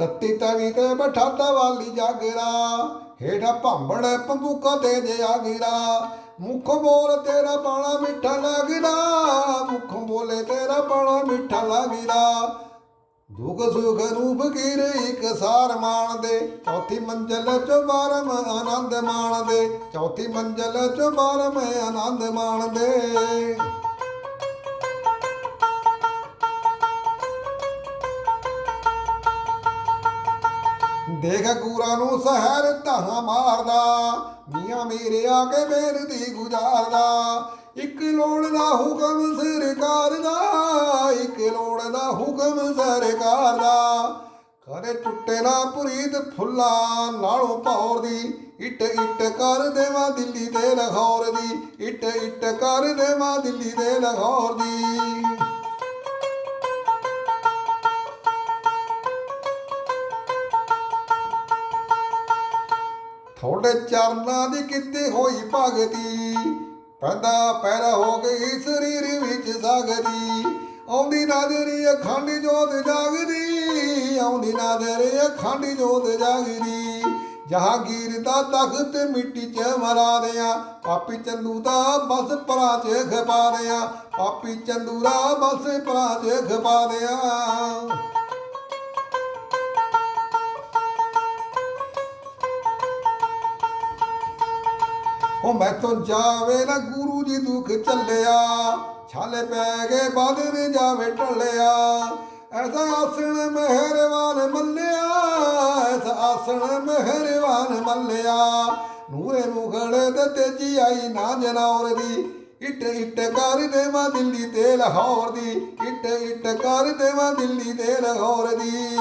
ਤੱਤੀ ਤਵੀ ਤੇ ਬਠਾਤਾ ਵਾਲੀ ਜਾਗਰਾ। ਹੇਠਾ ਭਾਂਬੜ ਪੰਬੂਕਾ ਤੇ ਜਿਆ ਗਿਰਾ। ਮੁਖ ਬੋਲ ਤੇਰਾ ਬਾਣਾ ਮਿੱਠਾ ਲੱਗਦਾ ਮੁਖ ਬੋਲੇ ਤੇਰਾ ਬਾਣਾ ਮਿੱਠਾ ਲੱਗਦਾ ਦੁੱਖ ਸੁਖ ਰੂਪ ਫਕੀਰ ਇੱਕ ਸਾਰ ਮਾਣ ਦੇ। ਚੌਥੀ ਮੰਜ਼ਲ ਚੋਂ ਬਾਰਮ ਆਨੰਦ ਮਾਣ ਦੇ। ਚੌਥੀ ਮੰਜ਼ਲ ਚੋਂ ਬਾਰਮ ਆਨੰਦ ਮਾਣਦੇ ਦੇਖ ਕੂਰਾ ਨੂੰ ਸਹਿਰ ਧਾਹਾਂ ਮਾਰਦਾ, ਮੀਆਂ ਮੇਰੇ ਆ ਕੇ ਬੇਨਤੀ ਗੁਜ਼ਾਰਦਾ। ਇੱਕ ਲੋੜ ਦਾ ਹੁਕਮ ਸਰਕਾਰ ਦਾ, ਇੱਕ ਲੋੜ ਦਾ ਹੁਕਮ ਸਰਕਾਰ ਦਾ। ਕਰੇ ਟੁੱਟੇ ਨਾ ਪੁਰੀਤ ਫੁੱਲਾਂ ਨਾਲੋਂ ਪੌਰ ਦੀ, ਇੱਟ ਇੱਟ ਕਰ ਦੇਵਾਂ ਦਿੱਲੀ ਤੇ ਲਾਹੌਰ ਦੀ, ਇੱਟ ਇੱਟ ਕਰ ਦੇਵਾਂ ਦਿੱਲੀ ਤੇ ਲਾਹੌਰ ਦੀ। ਥੋੜੇ ਚਰਨਾਂ ਦੀ ਕੀਤੀ ਹੋਈ ਭਗਤੀ। ਪੈਦਾ ਪੈਰਾ ਹੋ ਗਈ ਸਰੀਰ ਵਿੱਚ ਸਗਦੀ ਆਉਂਦੀ ਨਜ਼ਰੀ ਅਖੰਡ ਜੋਤ ਜਾਗਦੀ। ਆਉਂਦੀ ਨਜ਼ਰੀ ਅਖੰਡ ਜੋਤ ਜਾਗਦੀ। ਜਹਾਂਗੀਰ ਦਾ ਤਖਤ ਮਿੱਟੀ 'ਚ ਮਰਾ ਦਿਆਂ। ਪਾਪੀ ਚੰਦੂ ਦਾ ਬਸ ਪਰਾਂ 'ਚ ਖਪਾ ਦਿਆਂ। ਪਾਪੀ ਚੰਦੂ ਦਾ ਬਸ ਪਰਾਂ 'ਚ ਖਪਾ ਦਿਆਂ। ਉਹ ਮੈਥੋਂ ਜਾਵੇ ਨਾ ਗੁਰੂ ਜੀ ਦੁੱਖ ਚੱਲਿਆ। ਛਾਲੇ ਪੈ ਗਏ ਬਾਦਰ ਜਾਵੇ ਟੱਲਿਆ ਐਸਾ ਆਸਣ ਮਿਹਰਬਾਨ ਮੱਲਿਆ, ਐਸਾ ਆਸਣ ਮਿਹਰਬਾਨ ਮੱਲਿਆ। ਨੂਰੇ ਮੁਖੜੇ ਤੇ ਤੇਜੀ ਆਈ ਨਾ ਜਨੌਰ ਦੀ। ਇੱਟ ਇੱਟ ਕਰ ਦੇਵਾਂ ਦਿੱਲੀ ਤੇ ਲਾਹੌਰ ਦੀ। ਇੱਟ ਇੱਟ ਕਰ ਦੇਵਾਂ ਦਿੱਲੀ ਤੇ ਲਾਹੌਰ ਦੀ।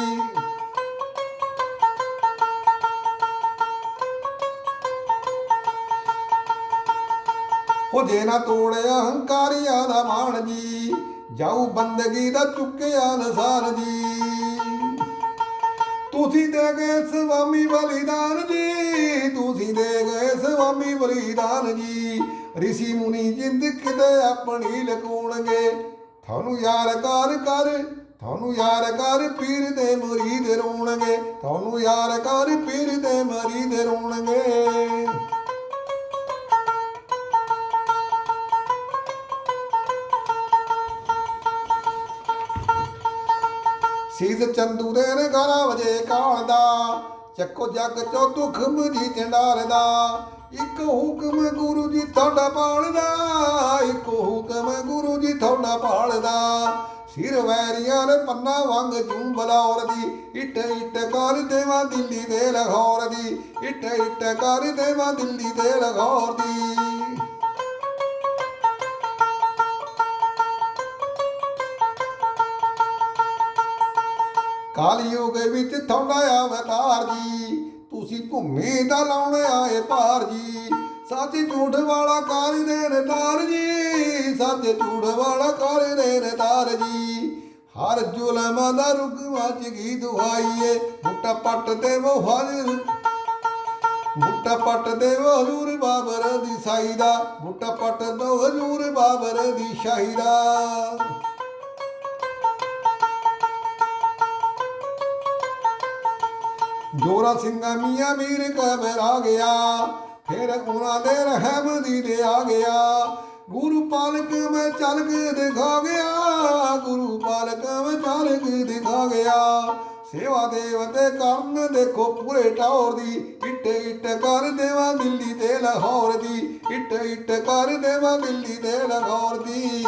ਹੋ ਜੇ ਨਾ ਤੋੜਿਆ ਹੰਕਾਰੀਆਂ ਦਾ ਮਾਣ ਜੀ, ਜਾਊ ਬੰਦਗੀ ਦਾ ਚੁੱਕਿਆ ਨਸਾਨ ਜੀ। ਤੁਸੀਂ ਦੇ ਗਏ ਸਵਾਮੀ ਬਲੀਦਾਨ ਜੀ, ਤੁਸੀਂ ਦੇ ਗਏ ਸਵਾਮੀ ਬਲੀਦਾਨ ਜੀ। ਰਿਸ਼ੀ ਮੁਨੀ ਜਿੰਦ ਕਿਤੇ ਆਪਣੀ ਲਕੂਣਗੇ। ਤੁਹਾਨੂੰ ਯਾਰ ਕਰ ਕਰ, ਤੁਹਾਨੂੰ ਯਾਰ ਕਰ ਪੀਰ ਦੇ ਮੁਰੀਦ ਰੋਣਗੇ। ਤੁਹਾਨੂੰ ਯਾਰ ਕਰ ਪੀਰ ਦੇ ਸੀਸ ਚੰਦੂ ਨੇ ਗਾਣਾ ਵਜੇ ਕਾਲ ਦਾ ਚੱਕੋ ਜੱਗ ਚੋ ਦੁੱਖ ਮੁਜੀ ਚੰਡਾਲਦਾ ਇੱਕ ਹੁਕਮ ਗੁਰੂ ਜੀ ਤੁਹਾਡਾ ਪਾਲਦਾ, ਇੱਕ ਹੁਕਮ ਗੁਰੂ ਜੀ ਤੁਹਾਡਾ ਪਾਲਦਾ। ਸਿਰ ਵੈਰੀਆਂ ਨੇ ਪੰਨਾ ਵਾਂਗ ਜੁੰਬਲੌਰ ਦੀ, ਇੱਟ ਇੱਟ ਕਰ ਦੇਵਾਂ ਦਿੱਲੀ ਦੇ ਲਾਹੌਰ ਦੀ, ਇੱਟ ਇੱਟ ਕਰ ਦੇਵਾਂ ਦਿੱਲੀ ਦੇ ਲਾਹੌਰ ਦੀ। ਕਾਲਯੁਗ ਵਿੱਚ ਤੁਹਾਡਾ ਅਵਤਾਰ ਜੀ। ਤੁਸੀਂ ਭੂਮੀ ਦਾ ਲਾਉਣ ਆਏ ਭਾਰ ਜੀ। ਸੱਚ ਝੂਠ ਵਾਲਾ ਕਾਰੀ ਦੇਣ ਤਾਰ ਜੀ। ਸੱਚ ਝੂਠ ਵਾਲਾ ਕਾਰੀ ਦੇਣ ਤਾਰ ਜੀ। ਹਰ ਜ਼ੁਲਮ ਦਾ ਰੁਕ ਵਿੱਚ ਗੀ ਦੁਹਾਈਏ ਮੁੱਟਾ ਪੱਟ ਦੇ ਉਹ ਹਾਜ਼ਰ ਮੁੱਟਾ ਪੱਟ ਦੇ ਉਹ ਹਜ਼ੂਰ ਬਾਬਰ ਦੀ ਸਾਈ ਦਾ। ਮੁੱਟਾ ਪੱਟ ਦੋ ਹਜ਼ੂਰ ਬਾਬਰ ਦੀ ਸ਼ਾਹੀ ਜੋਰਾ ਸਿੰਘਾ ਮੀਆਂ ਮੀਰ ਕਬਰ ਆ ਗਿਆ। ਫਿਰ ਉਹਨਾਂ ਦੇ ਰਹਿਮ ਦੀ ਦੇ ਆ ਗਿਆ। ਗੁਰੂ ਪਾਲਕ ਮੈਂ ਚੱਲ ਕੇ ਦਿਖਾ ਗਿਆ। ਗੁਰੂ ਪਾਲਕ ਮੈਂ ਚੱਲ ਕੇ ਦਿਖਾ ਗਿਆ। ਸੇਵਾ ਦੇਵ ਤੇ ਕਰਨ ਦੇਖੋ ਪੂਰੇ ਟੌਰ ਦੀ। ਇੱਟ ਇੱਟ ਕਰ ਦੇਵਾਂ ਦਿੱਲੀ ਤੇ ਲਾਹੌਰ ਦੀ। ਇੱਟ ਇੱਟ ਕਰ ਦੇਵਾਂ ਦਿੱਲੀ ਤੇ ਲਾਹੌਰ ਦੀ।